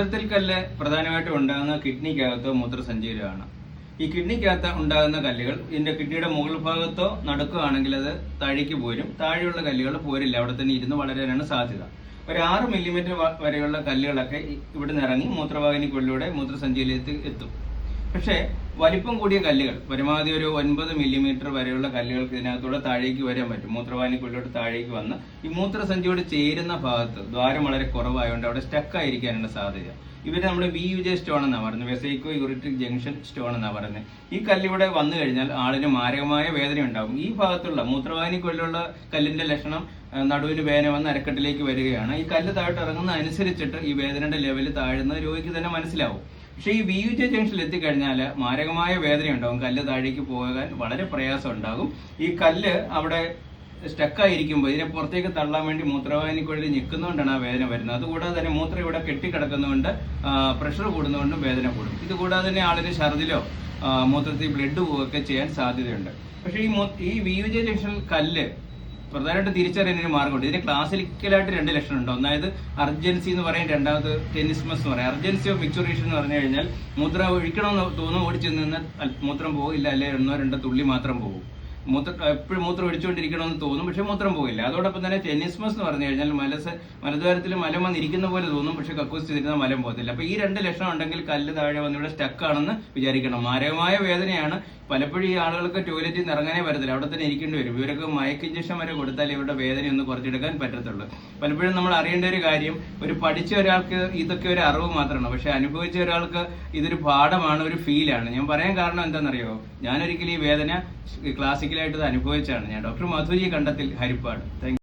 മൂത്രത്തിൽ കല്ല് പ്രധാനമായിട്ടും ഉണ്ടാകുന്ന കിഡ്നിക്കകത്തോ മൂത്രസഞ്ചിയിലാണ് ഈ കിഡ്നിക്കകത്ത് ഉണ്ടാകുന്ന കല്ലുകൾ ഇതിന്റെ കിഡ്നിയുടെ മുകൾ ഭാഗത്തോ നടക്കുകയാണെങ്കിൽ അത് താഴേക്ക് പോരും. താഴെയുള്ള കല്ലുകൾ പോരില്ല. അവിടെ തന്നെ ഇരുന്ന് വളരാനാണ് സാധ്യത. ഒരു ആറ് മില്ലിമീറ്റർ വരെയുള്ള കല്ലുകളൊക്കെ ഇവിടെ ഇവിടുന്ന് ഇറങ്ങി മൂത്രവാഹിനിക്കുള്ളിലൂടെ മൂത്രസഞ്ചിയിലേക്ക് എത്തും. പക്ഷേ വലിപ്പം കൂടിയ കല്ലുകൾ പരമാവധി ഒരു ഒൻപത് മില്ലിമീറ്റർ വരെയുള്ള കല്ലുകൾക്ക് ഇതിനകത്തൂടെ താഴേക്ക് വരാൻ പറ്റും. മൂത്രവാഹിനിക്കുള്ളിലോട്ട് താഴേക്ക് വന്ന് ഈ മൂത്രസഞ്ചിയോട് ചേരുന്ന ഭാഗത്ത് ദ്വാരം വളരെ കുറവായതുകൊണ്ട് അവിടെ സ്റ്റക്ക് ആയിരിക്കാനാണ് സാധ്യത. ഇവർ നമ്മൾ വി യു ജെ സ്റ്റോൺ എന്നാണ് പറയുന്നത്. വെസൈക്കോ യൂറിട്രിക് ജംഗ്ഷൻ സ്റ്റോൺ എന്നാണ് പറയുന്നത്. ഈ കല്ലിവിടെ വന്നു കഴിഞ്ഞാൽ ആളിന് മാരകമായ വേദന ഉണ്ടാകും. ഈ ഭാഗത്തുള്ള മൂത്രവാഹിനിക്കുള്ളിലുള്ള കല്ലിന്റെ ലക്ഷണം നടുവിന് വേദന വന്ന് അരക്കെട്ടിലേക്ക് വരികയാണ്. ഈ കല്ല് താഴോട്ട് ഇറങ്ങുന്ന അനുസരിച്ചിട്ട് ഈ വേദനയുടെ ലെവൽ താഴുന്നത് രോഗിക്ക് തന്നെ മനസ്സിലാവും. പക്ഷേ ഈ വി യു ജെ ജംഗ്ഷനിൽ എത്തിക്കഴിഞ്ഞാൽ മാരകമായ വേദന ഉണ്ടാകും കല്ല് താഴേക്ക് പോകാൻ വളരെ പ്രയാസം ഉണ്ടാകും ഈ കല്ല് അവിടെ സ്റ്റക്കായിരിക്കുമ്പോൾ ഇതിനെ പുറത്തേക്ക് തള്ളാൻ വേണ്ടി മൂത്രവാഹിനിക്കുള്ളിൽ നിൽക്കുന്നതുകൊണ്ടാണ് ആ വേദന വരുന്നത്. അതുകൂടാതെ തന്നെ മൂത്രം ഇവിടെ കെട്ടിക്കിടക്കുന്നതുകൊണ്ട് പ്രഷർ കൂടുന്നതുകൊണ്ടും വേദന കൂടും. ഇതുകൂടാതെ തന്നെ ആളിന് ഛർദിലോ മൂത്രത്തിൽ ബ്ലഡ് പോവുകയൊക്കെ ചെയ്യാൻ സാധ്യതയുണ്ട്. പക്ഷേ ഈ ഈ ജെ ജംഗ്ഷനിൽ കല്ല് പ്രധാനമായിട്ട് തിരിച്ചറിയാൻ ഒരു മാർഗമുണ്ട് ഇതിന് ക്ലാസിക്കലായിട്ട് രണ്ട് ലക്ഷണം ഉണ്ട്. ഒന്നായത് അർജൻസി എന്ന് പറയും രണ്ടാമത് ടെനിസ്മസ് എന്ന് പറയും അർജൻസി ഓഫ് മിക്ചുറേഷൻ എന്ന് പറഞ്ഞു കഴിഞ്ഞാൽ മൂത്രം ഒഴിക്കണമെന്ന് തോന്നുന്നു ഓടിച്ചു നിന്ന് മൂത്രം പോകില്ല അല്ലെ? ഒന്നോ രണ്ടോ തുള്ളി മാത്രം പോകും മൂത്ര എപ്പോഴും മൂത്രം ഒഴിച്ചുകൊണ്ടിരിക്കണമെന്ന് തോന്നും പക്ഷെ മൂത്രം പോകില്ല. അതോടൊപ്പം തന്നെ ടെന്നിസ്മസ് എന്ന് പറഞ്ഞു കഴിഞ്ഞാൽ മലസ് മലദ്വാരത്തിൽ മലം വന്നിരിക്കുന്ന പോലെ തോന്നും പക്ഷെ കക്കൂസ് ചെയ്തിരുന്ന മലം പോകത്തില്ല. അപ്പൊ ഈ രണ്ട് ലക്ഷണം ഉണ്ടെങ്കിൽ കല്ല് താഴെ വന്ന് ഇവിടെ സ്റ്റക്ക് ആണെന്ന് വിചാരിക്കണം. മാരകമായ വേദനയാണ്. പലപ്പോഴും ഈ ആളുകൾക്ക് ടോയ്ലറ്റിൽ നിന്ന് ഇറങ്ങാനേ പറ്റത്തില്ല. അവിടെ തന്നെ ഇരിക്കേണ്ടി വരും. ഇവരൊക്കെ മയക്ക് ഇഞ്ചക്ഷൻ വരെ കൊടുത്താൽ ഇവരുടെ വേദന ഒന്ന് കുറച്ചെടുക്കാൻ പറ്റത്തുള്ളൂ. പലപ്പോഴും നമ്മൾ അറിയേണ്ട ഒരു കാര്യം ഒരു പഠിച്ച ഒരാൾക്ക് ഇതൊക്കെ ഒരു അറിവ് മാത്രമാണ്. പക്ഷെ അനുഭവിച്ച ഒരാൾക്ക് ഇതൊരു പാഠമാണ് ഒരു ഫീലാണ് ഞാൻ പറയാൻ കാരണം എന്താണെന്നറിയോ? ഞാനൊരിക്കലും ഈ വേദന ക്ലാസിക്കലായിട്ട് ഇത് അനുഭവിച്ചാണ് ഞാൻ ഡോക്ടർ മധുരി കണ്ടത്തിൽ ഹരിപ്പാട്. താങ്ക്